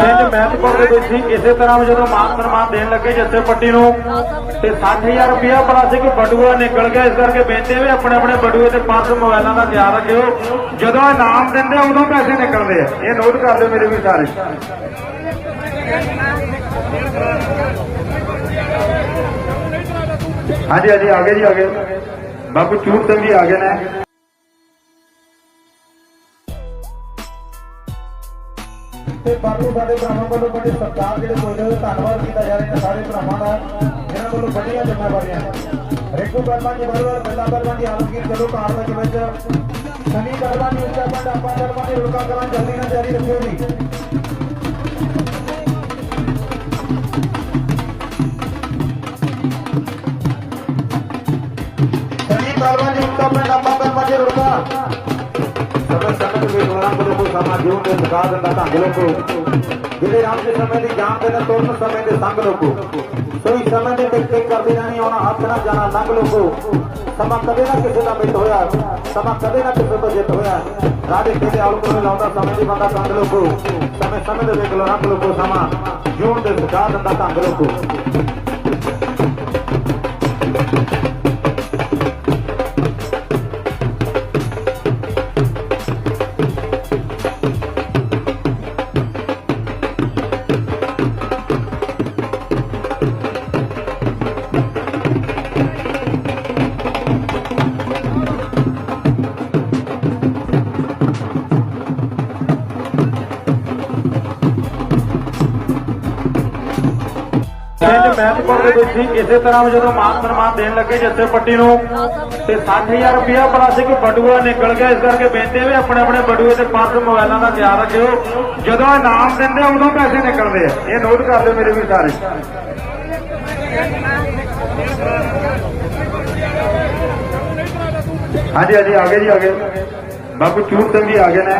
ਪਿੰਡ ਮਹਿਤਪੁਰ ਦੇ ਵਿੱਚ ਇਸੇ ਤਰ੍ਹਾਂ ਜਦੋਂ ਮਾਨ ਸਨਮਾਨ ਦੇਣ ਲੱਗੇ ਜੱਸੇ ਪੱਟੀ ਨੂੰ, ਤੇ 60000 ਰੁਪਇਆ ਬੜਾ ਸੀ ਕਿ ਬਟੂਆ ਨਿਕਲ ਗਿਆ। ਇਸ ਕਰਕੇ ਬੇਨਤੀ ਵੀ ਆਪਣੇ ਆਪਣੇ ਬਟੂਏ ਤੇ 500 ਮੋਬਾਈਲਾਂ ਦਾ ਧਿਆਨ ਰੱਖਿਓ। ਜਦੋਂ ਇਨਾਮ ਦਿੰਦੇ ਉਦੋਂ ਪੈਸੇ ਨਿਕਲਦੇ ਆ। ਇਹ ਨੋਟ ਕਰ ਲਿਓ ਮੇਰੇ ਵੀ ਸਾਰੇ। ਹਾਂਜੀ ਹਾਂਜੀ, ਆ ਗਏ ਜੀ, ਆ ਗਏ। ਬਾਪੂ, ਚੂਰ ਸਿੰਘ ਜੀ ਆ ਗਏ ਨੇ। ਤੇ ਬਾਕੀ ਸਾਡੇ ਭਰਾਵਾਂ ਵੱਲੋਂ ਬੜੇ ਸਰਕਾਰ ਜਿਹੜੇ ਕੋਲੇ ਉਹਦਾ ਧੰਨਵਾਦ ਕੀਤਾ ਜਾ ਰਿਹਾ ਸਾਰੇ ਭਰਾਵਾਂ ਦਾ, ਜਿਨ੍ਹਾਂ ਵੱਲੋਂ ਵੱਡੀਆਂ ਜ਼ਿੰਮੇਵਾਰੀਆਂ ਰੇਕੂ ਬਰਮਾ ਜੀ ਬਰਵਾਰ ਬੱਲਾ ਬਰਮਾ ਜੀ ਆਲਮਗੀਰ ਚਲੋ ਕਾਰ ਦੇ ਵਿੱਚ। ਸਨੀ ਬਰਮਾ ਜੀ ਉੱਚਾ ਪਿੰਡ ਆਪਾਂ ਬਰਮਾ ਜੀ ਰੁਕਾ ਕਰਾਂ, ਜਲਦੀ ਨਾਲ ਜਾਰੀ ਰੱਖਿਓ ਜੀ। ਸਨੀ ਬਰਮਾ ਜੀ ਉੱਚਾ ਸਮਾਂ ਜਿਉਂ ਦੇ ਲਗਾ ਦਿੰਦਾ ਢੰਗ ਲੋਕੋ। ਜਿਹੜੇ ਰਾਮ ਦੇ ਸਮੇਂ ਦੀ ਜਾਨ ਦੇ ਨਾਲ ਤੋੜਨ ਸਮੇਂ ਦੇ ਸੰਗ ਲੋਕੋ। ਸੋਈ ਸਮੇਂ ਦੇ ਟਿਕ ਟਿਕ ਕਰਦੇ ਜਾਣੀ ਆਉਣਾ ਹੱਥ ਨਾ ਜਾਣਾ ਲੰਘ ਲੋਕੋ। ਸਮਾਂ ਕਦੇ ਨਾ ਕਿਸੇ ਦਾ ਮਿੱਟ ਹੋਇਆ, ਸਮਾਂ ਕਦੇ ਨਾ ਕਿਸੇ ਤੋਂ ਜਿੱਤ ਹੋਇਆ। ਰਾਜੇ ਕਿਤੇ ਆਲੂ ਕੋਲ ਲਾਉਂਦਾ ਸਮੇਂ ਦੀ ਬੰਦਾ ਸੰਗ ਲੋਕੋ। ਸਮੇਂ ਸਮੇਂ ਦੇ ਵੇਖ ਲੋ ਰੰਗ ਲੋਕੋ, ਸਮਾਂ ਜਿਉਣ ਦੇ ਸਜਾ ਦਿੰਦਾ ਢੰਗ ਲੋਕੋ। ਪਿੰਡ ਮਹਿਤਪੁਰ ਦੇ ਵਿੱਚ ਹੀ ਇਸੇ ਤਰ੍ਹਾਂ ਜਦੋਂ ਮਾਨ ਸਨਮਾਨ ਦੇਣ ਲੱਗੇ ਜੱਸੇ ਪੱਟੀ ਨੂੰ, ਤੇ 60000 ਰੁਪਇਆ ਬੜਾ ਸੀ ਬਟੂਆ ਨਿਕਲ ਗਿਆ। ਇਸ ਕਰਕੇ ਬੇਨਤੀ ਵੀ ਆਪਣੇ ਆਪਣੇ ਬਟੂਏ ਤੇ 500 ਮੋਬਾਈਲਾਂ ਦਾ ਧਿਆਨ ਰੱਖਿਓ। ਜਦੋਂ ਇਨਾਮ ਦਿੰਦੇ ਉਦੋਂ ਪੈਸੇ ਨਿਕਲਦੇ ਆ। ਇਹ ਨੋਟ ਕਰ ਲਿਓ ਮੇਰੇ ਵੀ ਸਾਰੇ। ਹਾਂਜੀ ਹਾਂਜੀ, ਆ ਗਏ ਜੀ, ਆ ਗਏ। ਬਾਪੂ ਚੂਰ ਸਿੰਘ ਜੀ ਆ ਗਏ ਨੇ।